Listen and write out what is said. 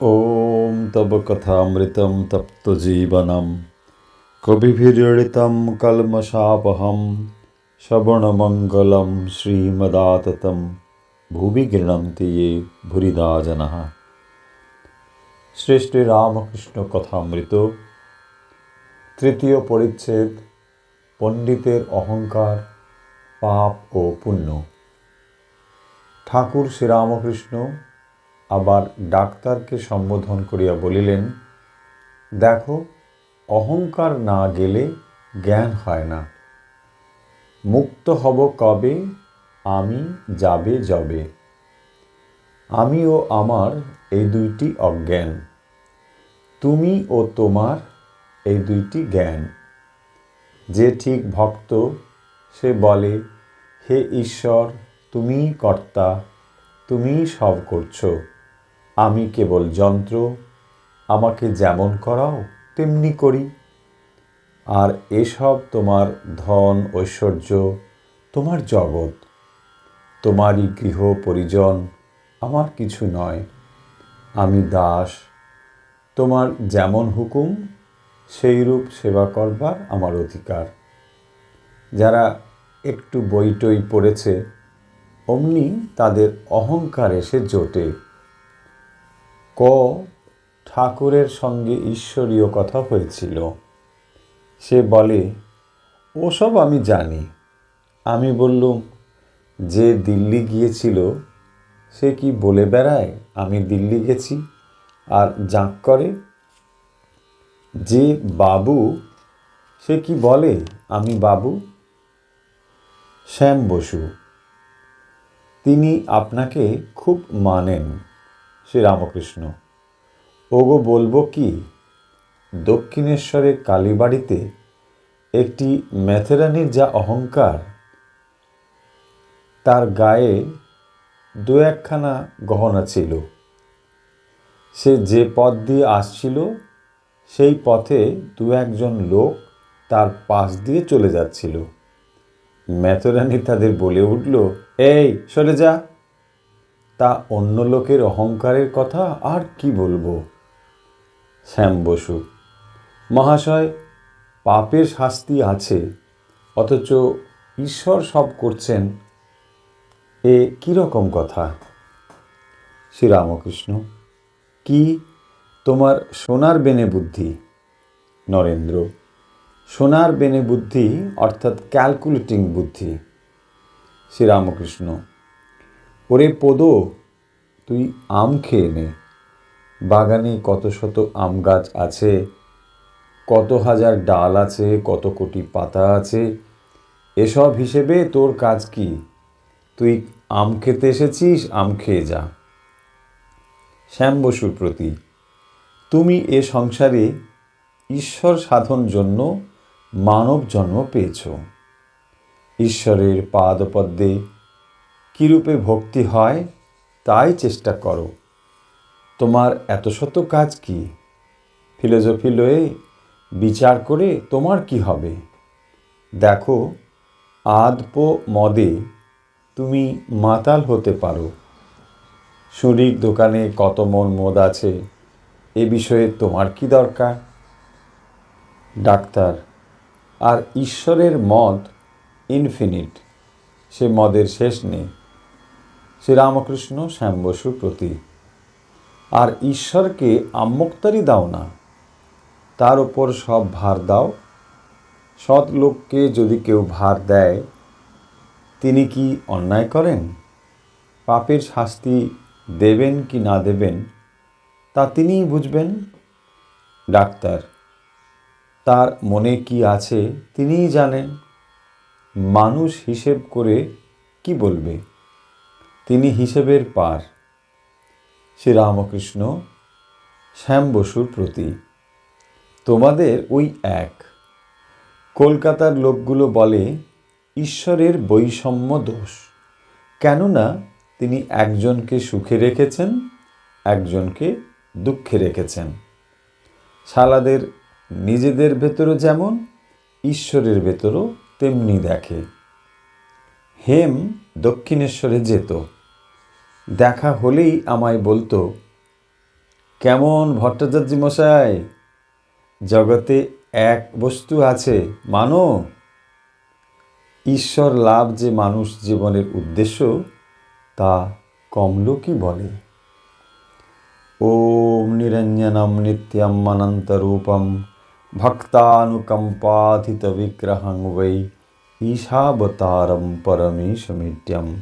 ॐ तव कथामृतं तप्तजीवनं कविभिरीडितं कल्मषापहं श्रवणमङ्गलं श्रीमदाततं ভুবি গৃণন্তি ये ভুরিদা জনः শ্রেষ্ঠ রামকৃষ্ণ কথামৃত তৃতীয় পরিচ্ছেদ পণ্ডিতের অহংকার পাপ ও পুণ্য ঠাকুর শ্রীরামকৃষ্ণ আবার ডাক্তারকে সম্বোধন করিয়া বলিলেন, দেখো, অহংকার না গেলে জ্ঞান হয় না। মুক্ত হব কবে, আমি যাবে যবে। আমি ও আমার এই দুইটি অজ্ঞান, তুমি ও তোমার এই দুইটি জ্ঞান। যে ঠিক ভক্ত, সে বলে, হে ঈশ্বর, তুমিই কর্তা, তুমিই সব করছ। আমি কেবল যন্ত্র, আমাকে যেমন করাও তেমনি করি। আর এসব তোমার ধন, ঐশ্বর্য, তোমার জগৎ, তোমারই গৃহ পরিজন আমার কিছু নয়। আমি দাস, তোমার যেমন হুকুম, সেইরূপ সেবা করবার আমার অধিকার। যারা একটু বইটই পড়েছে, অমনি তাদের অহংকার এসে জোটে। ক, ঠাকুরের সঙ্গে ঈশ্বরীয় কথা হয়েছিল। সে বলে, ওসব আমি জানি। আমি বললুম, যে দিল্লি গিয়েছিল, সে কি বলে বেড়ায়? আমি দিল্লি গেছি, আর জাঁক করে। যে বাবু, সে কি বলে, আমি বাবু? শ্যাম বসু। তিনি আপনাকে খুব মানেন। শ্রীরামকৃষ্ণ। ওগো বলব কি, দক্ষিণেশ্বরের কালীবাড়িতে একটি মেথেরানির যা অহংকার, তার গায়ে দু একখানা গহনা ছিল। সে যে পথ দিয়ে আসছিল, সেই পথে দু একজন লোক তার পাশ দিয়ে চলে যাচ্ছিল। মেথরানি তাদের বলে উঠল, এই, সরে যা। তা অন্য লোকের অহংকারের কথা আর কি বলব? শ্যাম বসু, মহাশয়, পাপের শাস্তি আছে, অথচ ঈশ্বর সব করছেন। এ কীরকম কথা? শ্রীরামকৃষ্ণ, কি তোমার সোনার বেনে বুদ্ধি? নরেন্দ্র, সোনার বেনে বুদ্ধি অর্থাৎ ক্যালকুলেটিং বুদ্ধি। শ্রীরামকৃষ্ণ ওরে পোদো, তুই আম খেয়ে নে। বাগানে কত শত আম গাছ আছে, কত হাজার ডাল আছে, কত কোটি পাতা আছে। এসব হিসেবে তোর কাজ কি? তুই আম খেতে এসেছিস, আম খেয়ে যা। শ্যাম বসুর প্রতি, তুমি এ সংসারে ঈশ্বর সাধন জন্য মানব জন্ম পেয়েছ। ঈশ্বরের পাদপদ্মে কীরূপে ভক্তি হয়, তাই চেষ্টা করো। তোমার এত শত কাজ কি? ফিলোজফি লয়ে বিচার করে তোমার কি হবে? দেখো, আদপ মদে তুমি মাতাল হতে পারো। সুরির দোকানে কত মন মদ আছে, এ বিষয়ে তোমার কি দরকার? ডাক্তার, আর ঈশ্বরের মদ ইনফিনিট সে মদের শেষ নেই। শ্রীরামকৃষ্ণ শ্যাম বসুর প্রতি। আর ঈশ্বরকে আম্মক্তারি দাও না। তার ওপর সব ভার দাও। সৎ লোককে যদি কেউ ভার দেয়, তিনি কি অন্যায় করেন? পাপের শাস্তি দেবেন কি না দেবেন, তা তিনিই বুঝবেন। ডাক্তার, তার মনে কি আছে তিনিই জানেন। মানুষ হিসেব করে কি বলবে? তিনি হিসেবের পার। শ্রীরামকৃষ্ণ শ্যাম বসুর প্রতি, তোমাদের ওই এক। কলকাতার লোকগুলো বলে, ঈশ্বরের বৈষম্য দোষ। কেননা তিনি একজনকে সুখে রেখেছেন, একজনকে দুঃখে রেখেছেন। শালাদের নিজেদের ভেতরও যেমন, ঈশ্বরের ভেতরও তেমনি দেখে। হেম দক্ষিণেশ্বরে যেত। দেখা হলেই আমায় বলতো, কেমন ভট্টাচার্য মশাই জগতে এক বস্তু আছে, মানো। ঈশ্বর লাভ যে মানুষ জীবনের উদ্দেশ্য, তা কম লোকই বলে। ওম নিরঞ্জনম নিত্যম অনন্তরূপম ভক্তানুকম্পাথিত বিগ্রহং বৈ ঈশাবতারম পরমেশমিত্যম